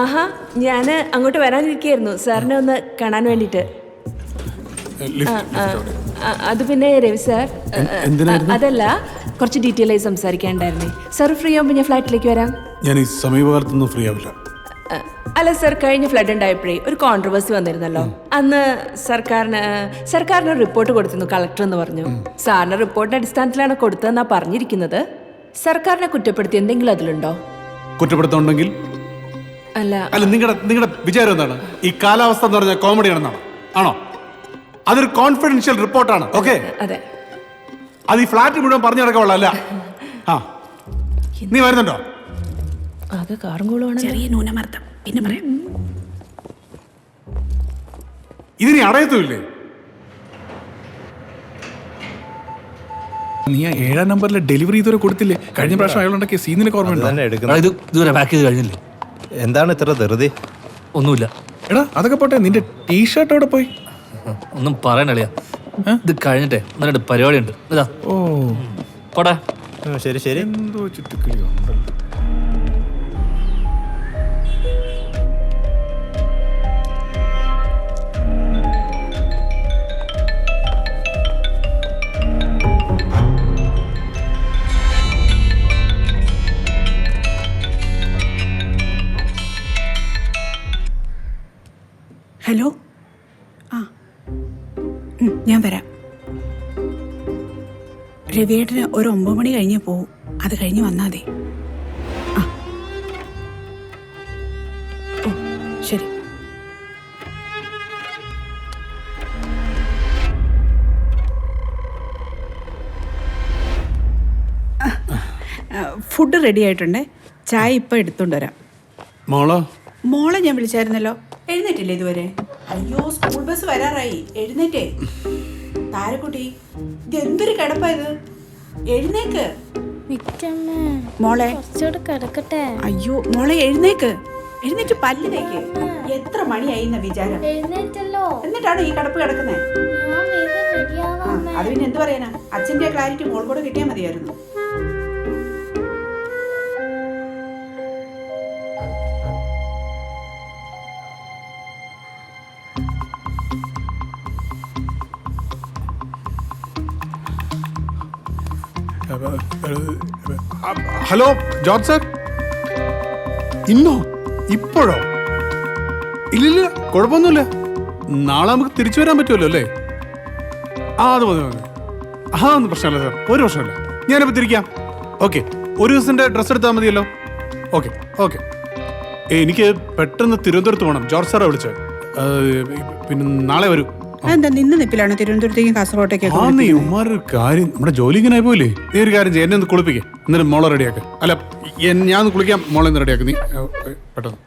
ആഹാ ഞാൻ അങ്ങോട്ട് വരാനിരിക്കായിരുന്നു സാറിനെ ഒന്ന് കാണാൻ വേണ്ടിട്ട് അത് പിന്നെ രവി സാർ അതല്ല കുറച്ച് ഡീറ്റെയിൽ ആയി സംസാരിക്കാണ്ടായിരുന്നേ സാർ ഫ്രീ ആകുമ്പോൾ ഞാൻ ഫ്ലാറ്റിലേക്ക് വരാം. ഞാൻ ഈ സമീപകാലത്തൊന്നും ഫ്രീ ആവില്ല. അല്ല സർ കഴിഞ്ഞ ഫ്ലഡ് ഉണ്ടായപ്പോഴേ ഒരു കോൺട്രവേഴ്സി വന്നിരുന്നല്ലോ. അന്ന് സർക്കാരിന് സർക്കാരിന് റിപ്പോർട്ട് കൊടുത്തിരുന്നു കളക്ടർ എന്ന് പറഞ്ഞു. സാറിന് റിപ്പോർട്ടിന്റെ അടിസ്ഥാനത്തിലാണ് കൊടുത്തതെന്നാ പറഞ്ഞിരിക്കുന്നത്. സർക്കാരിനെ കുറ്റപ്പെടുത്തി എന്തെങ്കിലും അതിലുണ്ടോ? കുറ്റപ്പെടുത്തുന്നുണ്ടെങ്കിൽ അല്ല അല്ല നിങ്ങളുടെ നിങ്ങളുടെ വിചാരം എന്താണ്? ഈ കാലാവസ്ഥ എന്ന് പറഞ്ഞ കോമഡി ആണെന്നാണ്? ആണോ? അതൊരു കോൺഫിഡൻഷ്യൽ റിപ്പോർട്ടാണ് ഓക്കെ? അതെ. അത് ഈ ഫ്ലാറ്റ് മുഴുവൻ പറഞ്ഞു നടക്കാനുള്ള അല്ല ആ. നീ വരുന്നുണ്ടോ? ആകെ കാറും കൂളുമാണ് ചെറിയ ന്യൂനമർദ്ദം. പിന്നെ പറയാം. ഇതിനി അടയത്തുമില്ലേ? നീ ആ ഏഴാം നമ്പറിലെ ഡെലിവറി ഇതുവരെ കൊടുത്തില്ലേ? കഴിഞ്ഞ പ്രാവശ്യം അയാളുണ്ടാക്കിയ സീനിലൊക്കെ ഓർമ്മയുണ്ടോ? ഇത് ഇതുവരെ പാക്ക് ചെയ്ത് കഴിഞ്ഞില്ലേ? എന്താണ് ഇത്ര ധൃതി? ഒന്നുമില്ല. എടാ അതൊക്കെ പോട്ടെ നിന്റെ ടീഷർട്ട് അവിടെ പോയി? ഒന്നും പറയണളിയാ ഇത് കഴിഞ്ഞിട്ടെ എന്നിട്ട് പരിപാടി ഉണ്ട് ഇതാ. ഓ. പോടാ. ശരി ശരി. എന്തോ ചുറ്റുക്കിളി ഉണ്ടല്ലോ. ഹലോ? ആ. ഞാൻ വരാം. രവിയേട്ടന് ഒരു ഒമ്പത് മണി കഴിഞ്ഞ് പോവും. അത് കഴിഞ്ഞ് വന്നാൽ മതി. ആ. ഓ ശരി. ഫുഡ് റെഡി ആയിട്ടുണ്ട്? ചായ ഇപ്പം എടുത്തോണ്ട് വരാം. മോളോ? മോളെ ഞാൻ വിളിച്ചായിരുന്നല്ലോ. എഴുന്നേറ്റില്ലേ ഇതുവരെ? അയ്യോ സ്കൂൾ ബസ് വരാറായി. എഴുന്നേറ്റേ. താരക്കുട്ടി ഇത് എന്തൊരു കിടപ്പാ ഇത്? എഴുന്നേക്ക്. മോളെ. കിടക്കട്ടെ. അയ്യോ മോളെ എഴുന്നേക്ക്. എഴുന്നേറ്റ് പല്ല് തേക്ക് എത്ര മണിയായി എന്ന വിചാരം? എഴുന്നേറ്റല്ലോ. എന്നിട്ടാണ് ഈ കിടപ്പ് കിടക്കുന്നത് അത് പിന്നെ എന്ത് പറയാനാ? അച്ഛന്റെ ക്ലാരിറ്റി മോൾ കൂടെ കിട്ടിയാൽ മതിയായിരുന്നു. Hello George sir. ഇന്നോ? ഇപ്പോഴോ? ഇല്ലില്ല കുഴപ്പമൊന്നുമില്ല. നാളെ നമുക്ക് തിരിച്ചു വരാൻ പറ്റുമല്ലോ അല്ലേ? ആ അത് മതി മതി. ആ ഒന്നും പ്രശ്നമല്ല സാർ. ഒരു പ്രശ്നമില്ല. ഞാനിപ്പോൾ തിരിക്കാം. ഓക്കെ. ഒരു ദിവസത്തിന്റെ ഡ്രസ്സ് എടുത്താൽ മതിയല്ലോ? Okay okay. എനിക്ക് പെട്ടെന്ന് തിരുവനന്തപുരത്ത് പോകണം. ജോർജ് സാറെ വിളിച്ചത് പിന്നെ നാളെ വരും. അതെന്താ നിന്ന് നിപ്പിലാണ് തിരുവനന്തപുരത്തേക്കും കാസർഗോട്ടേക്കും ആ നീ ഉമ്മാരൊരു കാര്യം നമ്മുടെ ജോലി ഇങ്ങനെ ആയിപ്പോയില്ലേ നീ ഒരു കാര്യം ചെയ്യ എന്നെ ഒന്ന് കുളിപ്പിക്കേ. എന്നിട്ട് മോളെ റെഡിയാക്ക് അല്ല ഞാൻ ഒന്ന് കുളിക്കാം മോളെ ഒന്ന് റെഡിയാക്ക് നീ പെട്ടെന്ന്.